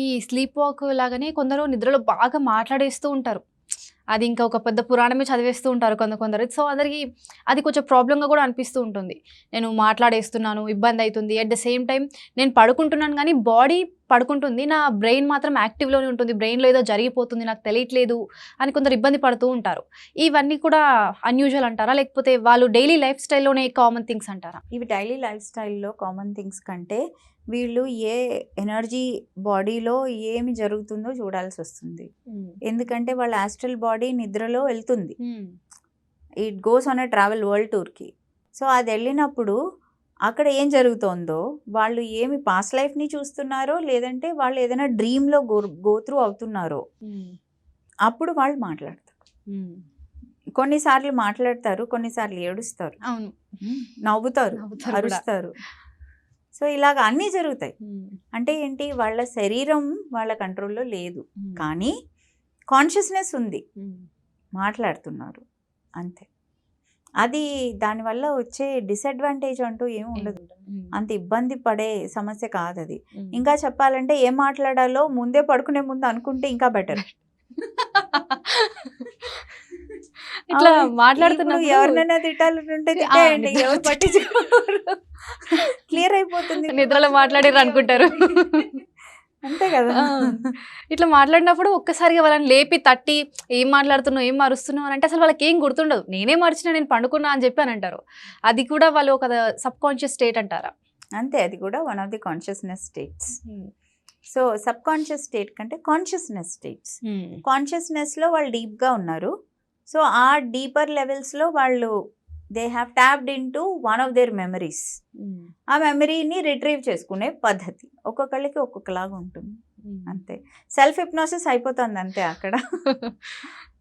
ఈ sleep walk లాగానే కొందరు నిద్రలో బాగా మాట్లాడేస్తూ ఉంటారు. అది ఇంకా ఒక పెద్ద పురాణమే చదివేస్తూ ఉంటారు కొందరు కొందరు. సో అందరికి అది కొంచెం ప్రాబ్లంగా కూడా అనిపిస్తూ ఉంటుంది. నేను మాట్లాడేస్తున్నాను ఇబ్బంది అవుతుంది. అట్ ద సేమ్ టైం నేను పడుకుంటున్నాను కానీ బాడీ పడుకుంటుంది. నా బ్రెయిన్ మాత్రం యాక్టివ్లోనే ఉంటుంది. బ్రెయిన్లో ఏదో జరిగిపోతుంది నాకు తెలియట్లేదు అని కొందరు ఇబ్బంది పడుతూ ఉంటారు. ఇవన్నీ కూడా అన్యూజువల్ అంటారా? లేకపోతే వాళ్ళు డైలీ లైఫ్ స్టైల్లోనే కామన్ థింగ్స్ అంటారా? ఇవి డైలీ లైఫ్ స్టైల్లో కామన్ థింగ్స్ కంటే వీళ్ళు ఏ ఎనర్జీ బాడీలో ఏమి జరుగుతుందో చూడాల్సి వస్తుంది. ఎందుకంటే వాళ్ళ ఆస్ట్రల్ బాడీ నిద్రలో వెళ్తుంది. It goes on a travel world టూర్కి. సో అది వెళ్ళినప్పుడు అక్కడ ఏం జరుగుతోందో వాళ్ళు ఏమి పాస్ట్ లైఫ్ని చూస్తున్నారో లేదంటే వాళ్ళు ఏదైనా డ్రీమ్లో గో గో త్రూ అవుతున్నారో అప్పుడు వాళ్ళు మాట్లాడతారు. కొన్నిసార్లు మాట్లాడతారు కొన్నిసార్లు ఏడుస్తారు. అవును. నవ్వుతారు. అరుస్తారు. సో ఇలాగ అన్నీ జరుగుతాయి. అంటే ఏంటి వాళ్ళ శరీరం వాళ్ళ కంట్రోల్లో లేదు. కానీ కాన్షియస్నెస్ ఉంది. మాట్లాడుతున్నారు. అంతే. అది దానివల్ల వచ్చే డిసడ్వాంటేజ్ అంటూ ఏమి ఉండదు. అంత ఇబ్బంది పడే సమస్య కాదు అది ఇంకా చెప్పాలంటే ఏం మాట్లాడాలో ముందే పడుకునే ముందు అనుకుంటే ఇంకా బెటర్ ఇట్లా అవును. మాట్లాడుతున్నప్పుడు ఎవరినైనా తిట్టాలంటే తిట్టేయండి ఎవరు పట్టించుకోరు. క్లియర్ అయిపోతుంది. నిద్రలో మాట్లాడారు అనుకుంటారు. అంతే కదా. ఇట్లా మాట్లాడినప్పుడు ఒక్కసారిగా వాళ్ళని లేపి తట్టి ఏం మాట్లాడుతున్నావు ఏం మరుస్తున్నావు అని అంటే అసలు వాళ్ళకి ఏం గుర్తుండదు. నేనే మర్చినా నేను పండుకున్నా అని చెప్పి అని అంటారు. అది కూడా వాళ్ళు ఒక సబ్ కాన్షియస్ స్టేట్ అంటారా? అంతే అది కూడా one of the consciousness states so sub conscious state కంటే కాన్షియస్నెస్ స్టేట్స్ కాన్షియస్నెస్లో వాళ్ళు డీప్గా ఉన్నారు. సో ఆ డీపర్ లెవెల్స్లో వాళ్ళు they have tapped in to one of their memories ఆ మెమరీని రిట్రీవ్ చేసుకునే పద్ధతి. ఒక్కొక్కళ్ళకి ఒక్కొక్కలాగా ఉంటుంది. అంతే. సెల్ఫ్ హిప్నోసిస్ అయిపోతుంది అంతే అక్కడ.